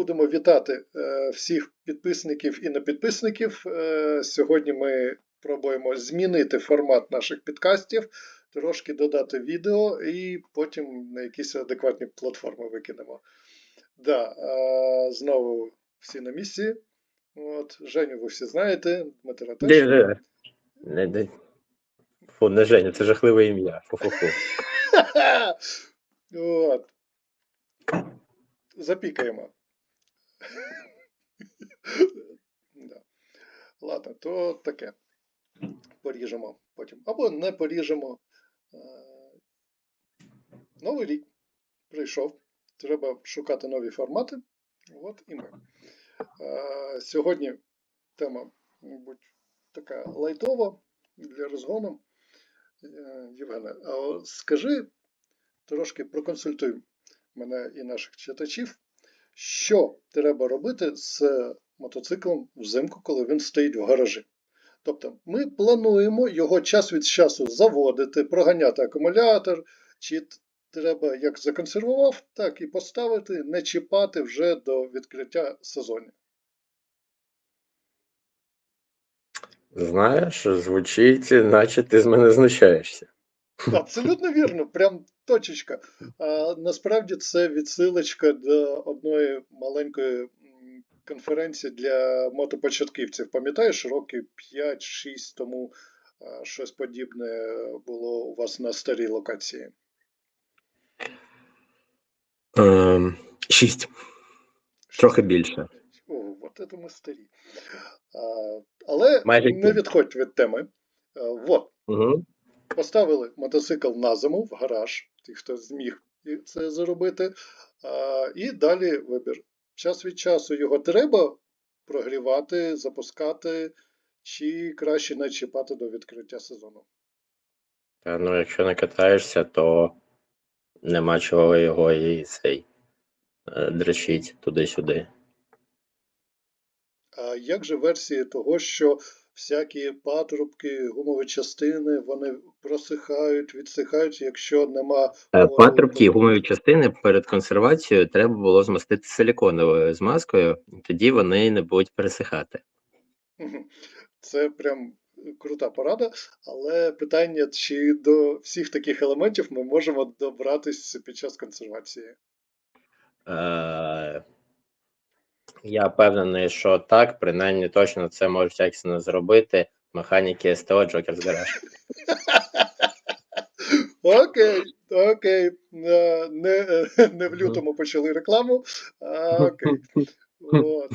будемо вітати е, всіх підписників і непідписників. Е, Сьогодні ми пробуємо змінити формат наших підкастів, трошки додати відео і потім на якісь адекватні платформи викинемо. Да, е, знову всі на місці. От, Женю, ви всі знаєте, Дмитра теж. Не, де. Фу, не Женя, це жахливе ім'я. Фу-фу-фу. От. Запікаємо. Да. Ладно, то таке. Поріжемо потім. Або не поріжемо. Е, Новий рік прийшов. Треба шукати нові формати. От і ми. Е, Сьогодні тема, мабуть, така лайтова для розгону. Е, Євгене, а скажи, трошки проконсультуй мене і наших читачів, що треба робити з мотоциклом взимку, коли він стоїть в гаражі. Тобто ми плануємо його час від часу заводити, проганяти акумулятор, чи треба як законсервував, так і поставити, не чіпати вже до відкриття сезону. Знаєш, звучить, наче ти з мене знущаєшся. Абсолютно вірно, прям точечка. А, насправді це відсилочка до одної маленької конференції для мотопочатківців. Пам'ятаєш, років 5-6 тому щось подібне було у вас на старій локації. Ем, шість. Трохи більше. О, от це ми старі. А, але Майже не відходь від теми. А, от, Угу. Поставили мотоцикл на зиму в гараж, ті, хто зміг це зробити. А, і далі вибір. Час від часу його треба прогрівати, запускати, чи краще не чіпати до відкриття сезону. Та ну, якщо не катаєшся, то нема чого його і цей е, туди-сюди. А як же версії того, що всякі патрубки, гумові частини, вони просихають, відсихають, якщо нема Е, Патрубки і гумові частини перед консервацією треба було змастити силіконовою змазкою, тоді вони не будуть пересихати. Це прям крута порада, але питання, чи до всіх таких елементів ми можемо добратися під час консервації. Я впевнений, що так, принаймні точно це можуть якісно зробити механіки СТО Джокерс Гараж. Окей, окей. Е, Не, е, не в лютому почали рекламу. А, окей. От.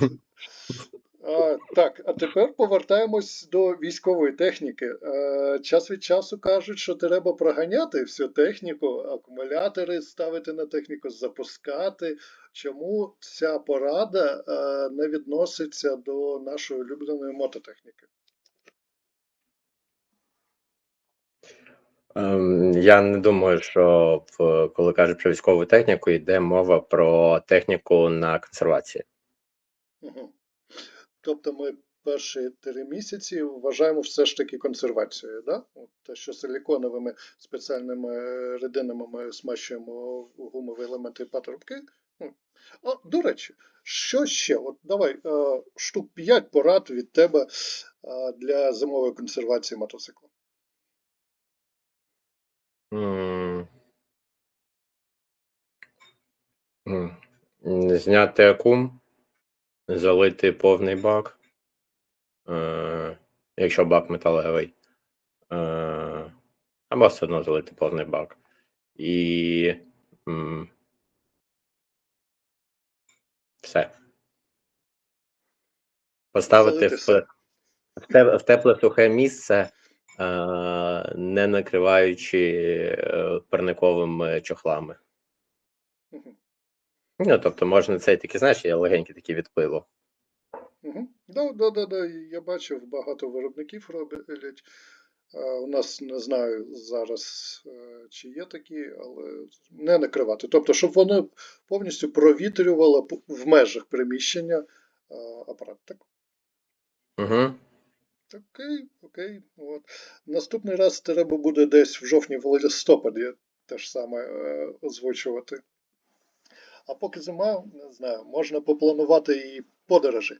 Так, а тепер повертаємось до військової техніки. Е, час від часу кажуть, що треба проганяти всю техніку, акумулятори ставити на техніку, запускати. Чому ця порада е, не відноситься до нашої улюбленої мототехніки? Ем, я не думаю, що коли кажуть про військову техніку, йде мова про техніку на консервації. Угу. Тобто ми перші три місяці вважаємо все ж таки консервацією, да? Те, що силіконовими спеціальними рідинами ми смащуємо гумові елементи патрубки. А, до речі, що ще? От давай е, штук 5 порад від тебе е, для зимової консервації мотоцикла. Зняти акум, залити повний бак, е, якщо бак металевий, е, або все одно залити повний бак. І м, все. Поставити Залити в, все. в, те- в тепле сухе місце, е, не накриваючи е, парниковими чохлами. Ну, тобто можна цей такий, знаєш, є легенький такий від пилу. Угу. Да, да, да, да. Я бачив, багато виробників роблять. Е, У нас не знаю зараз, е, чи є такі, але не накривати. Тобто, щоб воно повністю провітрювало в межах приміщення е, апарат. Так, Угу. окей, окей. От. Наступний раз треба буде десь в жовтні в листопаді те ж саме озвучувати. А поки зима, не знаю, можна попланувати і подорожі.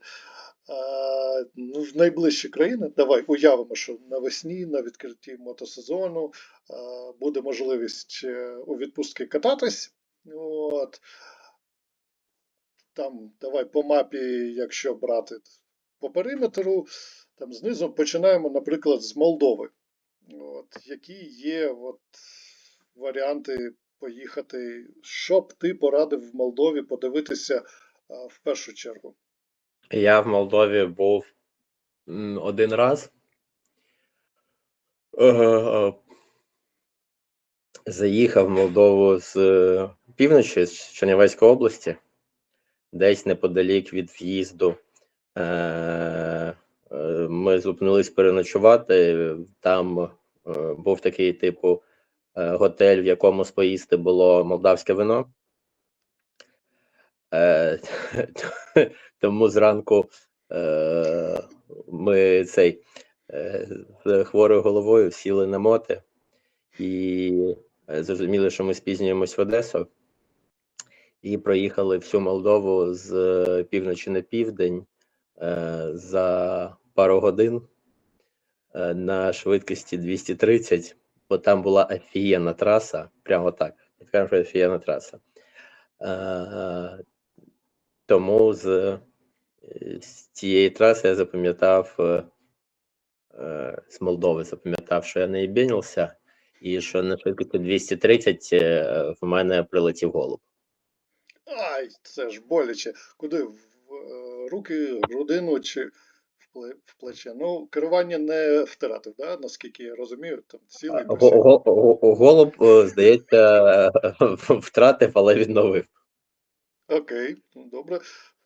А, ну, в найближчі країни, давай уявимо, що навесні на відкритті мотосезону а, буде можливість е, у відпустки кататись. От. Там, давай по мапі, якщо брати по периметру, там знизу починаємо, наприклад, з Молдови. От, які є от, варіанти поїхати? Що б ти порадив в Молдові подивитися в першу чергу? Я в Молдові був один раз. Е, е, Заїхав в Молдову з е, півночі, з Чернівецької області, десь неподалік від в'їзду. Е, е, Ми зупинились переночувати. Там е, був такий типу е, готель, в якому споїсти було молдавське вино. Е, Тому зранку е, ми цей е, з хворою головою сіли на моти і е, зрозуміли, що ми спізнюємось в Одесу, і проїхали всю Молдову з е, півночі на південь е, за пару годин е, на швидкості 230, бо там була офігенна траса, прямо так. Кажу, що офігенна траса. Е, тому з, з цієї траси я запам'ятав е, е, з Молдови, запам'ятав, що я не єбінився, і що на швидкості 230 е, в мене прилетів голуб. Ай, це ж боляче. Куди? В руки, грудину чи в плече? Ну, керування не втратив, да? наскільки я розумію, там цілий Голуб, е, здається, втратив, але відновив. Окей, ну добре.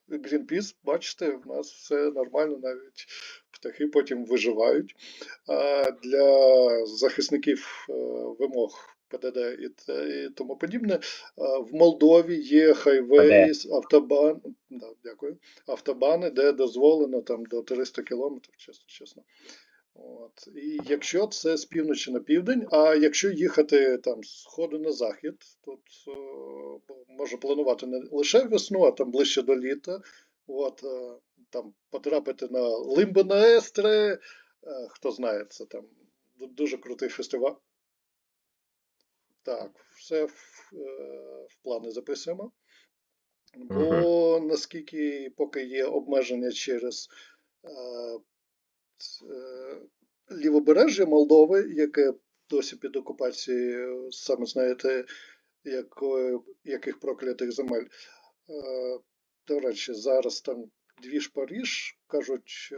Greenpeace, бачите, в нас все нормально, навіть птахи потім виживають. А для захисників е, вимог ПДД і, і тому подібне, в Молдові є хайвеї, автобан, да, дякую, автобани, де дозволено там до 300 кілометрів, чесно, чесно. От. І якщо це з півночі на південь, а якщо їхати там з сходу на захід, тут е, можна планувати не лише весну, а там ближче до літа. От, е, там потрапити на Лимбо на Естре, е, хто знає, це там дуже крутий фестиваль. Так, все в, е, в плани записуємо. Бо наскільки поки є обмеження через е, е, лівобережжя Молдови, яке досі під окупацією, саме знаєте, якої, яких проклятих земель. Е, До речі, зараз там дві ж Паріж, кажуть, е,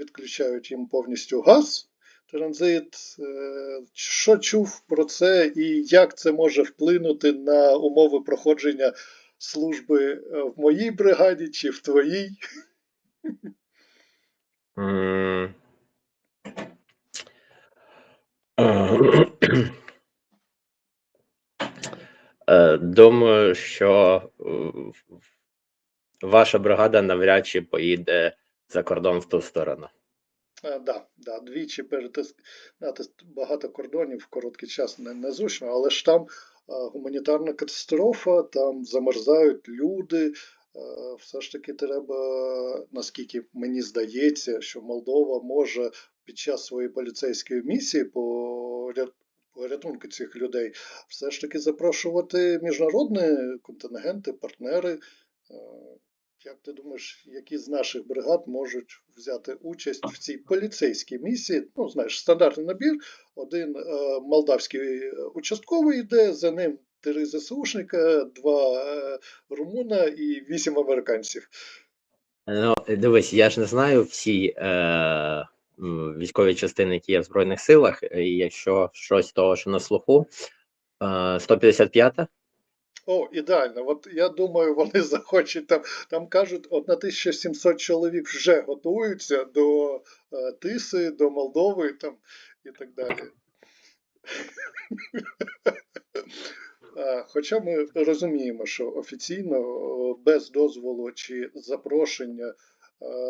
відключають їм повністю газ, транзит. Е, Що чув про це і як це може вплинути на умови проходження служби е, в моїй бригаді чи в твоїй? Е, Думаю, що ваша бригада навряд чи поїде за кордон в ту сторону. Так, да, да, двічі перетискати багато кордонів в короткий час не, незручно, але ж там а, гуманітарна катастрофа, там замерзають люди. е, Все ж таки треба, наскільки мені здається, що Молдова може під час своєї поліцейської місії по ря- по рятунку цих людей все ж таки запрошувати міжнародні контингенти, партнери. Як ти думаєш, які з наших бригад можуть взяти участь в цій поліцейській місії? Ну, знаєш, стандартний набір. Один е, молдавський участковий йде, за ним три ЗСУшника, два е, румуна і вісім американців. Ну, дивись, я ж не знаю всі е, військові частини, які є в Збройних силах, і якщо щось того, що на слуху, е, 155-та? О, ідеально. От я думаю, вони захочуть там. Там кажуть, 1700 чоловік вже готуються до е, Тиси, до Молдови там, і так далі. Хоча ми розуміємо, що офіційно без дозволу чи запрошення е,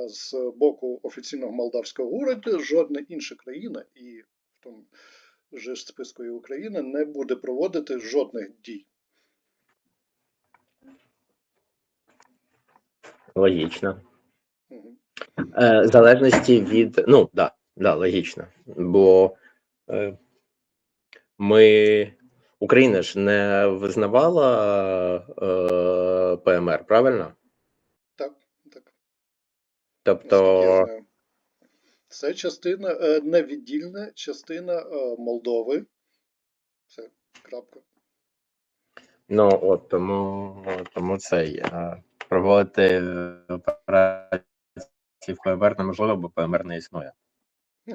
з боку офіційного молдавського уряду жодна інша країна, і в тому ж списку і Україна, не буде проводити жодних дій. Логічно. Е, в залежності від. Ну, да, да, логічно. Бо е, ми. Україна ж не визнавала е, ПМР, правильно? Так, так. Тобто. Це частина, е, невіддільна частина Молдови. Це крапка. ну от тому, тому цей е, проводити е, операції в ПМР неможливо, бо ПМР не існує.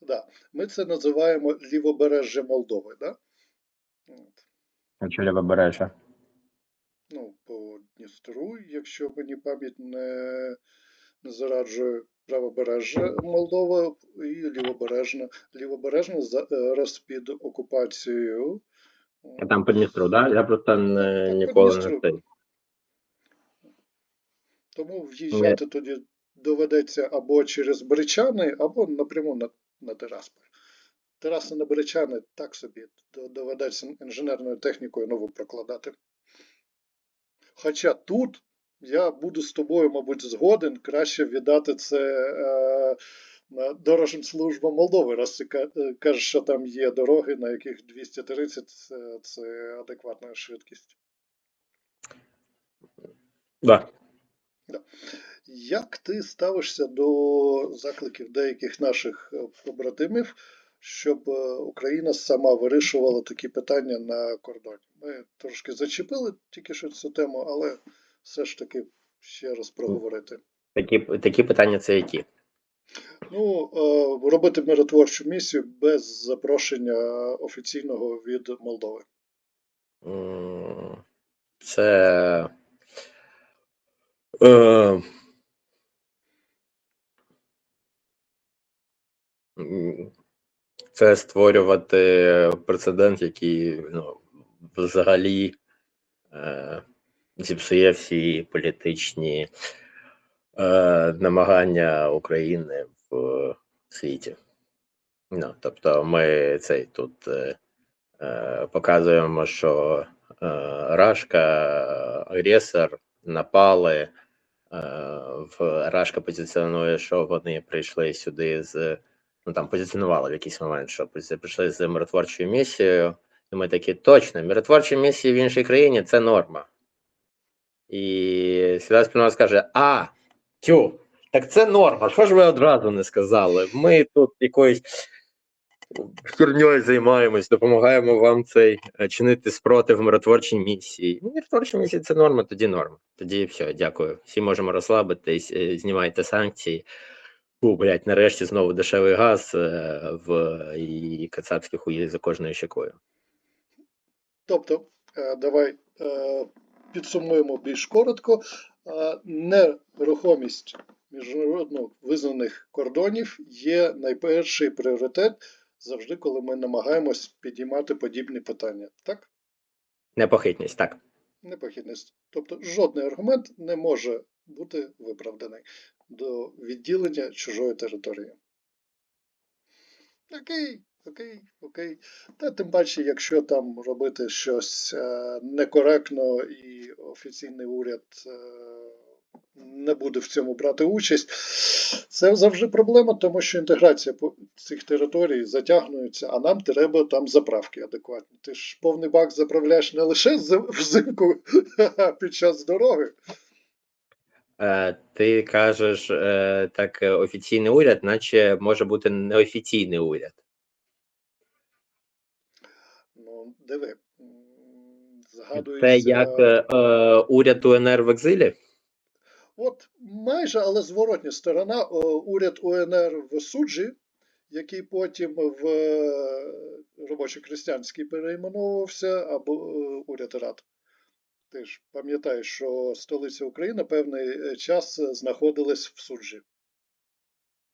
Да. Ми це називаємо лівобережжя Молдови, да? От. Якщо лівобережжя. Ну, по Дністру, якщо мені пам'ять не, не зараджує правобережжя Молдова і лівобережна. Лівобережна зараз під окупацією. Там по Дністру, да? Я просто не, Так, ніколи не Дністру. Тому в'їжджати тоді доведеться або через Бричани, або напряму на, на Терасполь. Тераси на Бричани так собі доведеться інженерною технікою нову прокладати. Хоча тут я буду з тобою, мабуть, згоден, краще віддати це е, на Дорожньслужба Молдови, раз ти е, кажеш, що там є дороги, на яких 230 це, це адекватна швидкість. Да. Як ти ставишся до закликів деяких наших е, побратимів, щоб е, Україна сама вирішувала такі питання на кордоні? Ми трошки зачепили тільки що цю тему, але все ж таки ще раз проговорити. Такі, такі питання це які? Ну, е, робити миротворчу місію без запрошення офіційного від Молдови. Це. Е, це створювати прецедент, який ну, взагалі е, зіпсує всі політичні е, намагання України в світі. Ну, тобто ми цей тут показуємо, що е, Рашка агресор, напали. Е, в Рашка позиціонує, що вони прийшли сюди з. Ну там позиціонували в якийсь момент, що прийшли з миротворчою місією. І ми такі, точно, миротворча місія в іншій країні це норма. І Свята Спінова скаже: А, тю, так це норма. Що ж ви одразу не сказали? Ми тут якоюсь херньою займаємось, допомагаємо вам цей е, чинити спротив миротворчій місії. Ну, Миротворча місія це норма, тоді норма. Тоді все, дякую. Всі можемо розслабитись, е, знімайте санкції. Фу, блядь, нарешті знову дешевий газ е, в і кацапські хуї за кожною щекою. Тобто, давай підсумуємо більш коротко. Нерухомість міжнародно визнаних кордонів є найперший пріоритет завжди, коли ми намагаємось підіймати подібні питання. Так? Непохитність, так. Непохідність. Тобто жодний аргумент не може бути виправданий до відділення чужої території. Окей, окей, окей. Та тим паче, якщо там робити щось е, некоректно і офіційний уряд е, не буде в цьому брати участь, це завжди проблема, тому що інтеграція цих територій затягнується, а нам треба там заправки адекватні. Ти ж повний бак заправляєш не лише взимку а під час дороги. Е, ти кажеш е, так, е, офіційний уряд, наче може бути неофіційний уряд. Ну, диви. Згадується... Це як е, уряд УНР в екзилі? От майже, але зворотня сторона, уряд УНР в суджі, який потім в е, робочо-крестьянський перейменовувався, або е, уряд Рад. Ти ж пам'ятаєш, що столиця України певний е, час знаходилась в суджі.